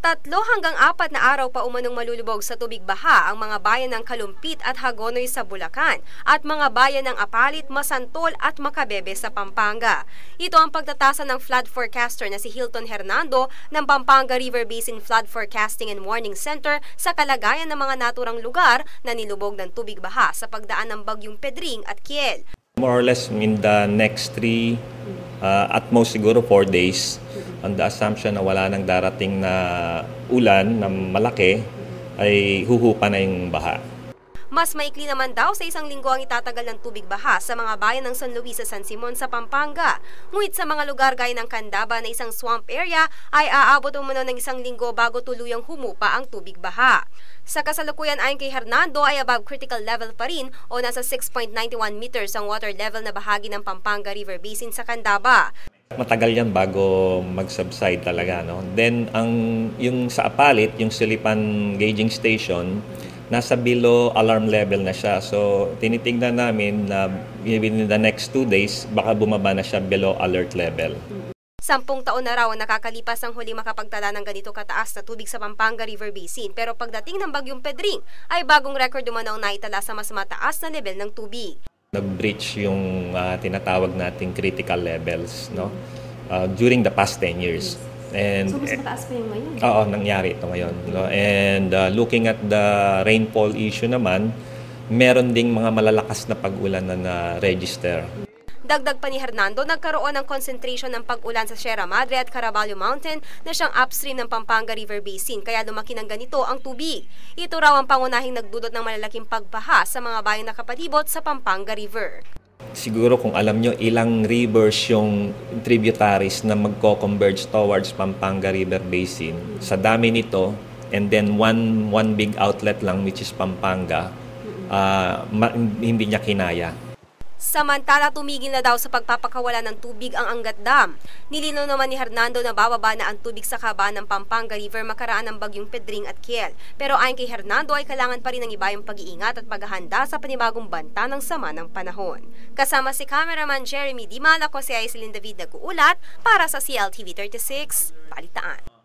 Tatlo hanggang apat na araw pa umanong malulubog sa tubig baha ang mga bayan ng Kalumpit at Hagonoy sa Bulacan at mga bayan ng Apalit, Masantol at Makabebe sa Pampanga. Ito ang pagtatasa ng flood forecaster na si Hilton Hernando ng Pampanga River Basin Flood Forecasting and Warning Center sa kalagayan ng mga naturang lugar na nilubog ng tubig baha sa pagdaan ng bagyong Pedring at Kiel. More or less in the next three, uh, at most siguro four days, on the assumption na wala nang darating na ulan na malaki, ay huhupa na yung baha. Mas maikli naman daw sa isang linggo ang itatagal ng tubig baha sa mga bayan ng San Luis sa San Simon sa Pampanga. Ngunit sa mga lugar gaya ng Candaba na isang swamp area ay aabot umano ng isang linggo bago tuluyang humupa ang tubig baha. Sa kasalukuyan ayon kay Hernando ay above critical level pa rin o nasa 6.91 meters ang water level na bahagi ng Pampanga River Basin sa Candaba. Matagal yan bago mag-subside talaga. No? Then, ang, yung sa Apalit, yung Silipan Gauging Station, nasa below alarm level na siya. So, tinitingnan namin na within the next two days, baka bumaba na siya below alert level. Sampung taon na raw nakakalipas ang huli makapagtala ng ganito kataas na tubig sa Pampanga River Basin pero pagdating ng bagyong Pedring ay bagong record umano ang naitala sa mas mataas na level ng tubig. Nag-breach yung uh, tinatawag nating critical levels no? Uh, during the past 10 years. And, so, mas mataas pa yung ngayon? Oo, nangyari ito ngayon. No? And uh, looking at the rainfall issue naman, meron ding mga malalakas na pag-ulan na na-register. Dagdag pa ni Hernando, nagkaroon ng concentration ng pag-ulan sa Sierra Madre at Caraballo Mountain na siyang upstream ng Pampanga River Basin kaya lumaki ng ganito ang tubig. Ito raw ang pangunahing nagdudot ng malalaking pagbaha sa mga bayang nakapalibot sa Pampanga River. Siguro kung alam nyo, ilang rivers yung tributaries na magko-converge towards Pampanga River Basin. Sa dami nito, and then one, one big outlet lang which is Pampanga, uh, hindi niya kinaya. Samantala, tumigil na daw sa pagpapakawala ng tubig ang Angat Dam. Nilinaw naman ni Hernando na bababa na ang tubig sa kaba ng Pampanga River makaraan ng bagyong Pedring at Kiel. Pero ayon kay Hernando ay kailangan pa rin ng iba yung pag-iingat at paghahanda sa panibagong banta ng sama ng panahon. Kasama si cameraman Jeremy Dimala ko si Aislinn David nag-uulat para sa CLTV 36, Balitaan.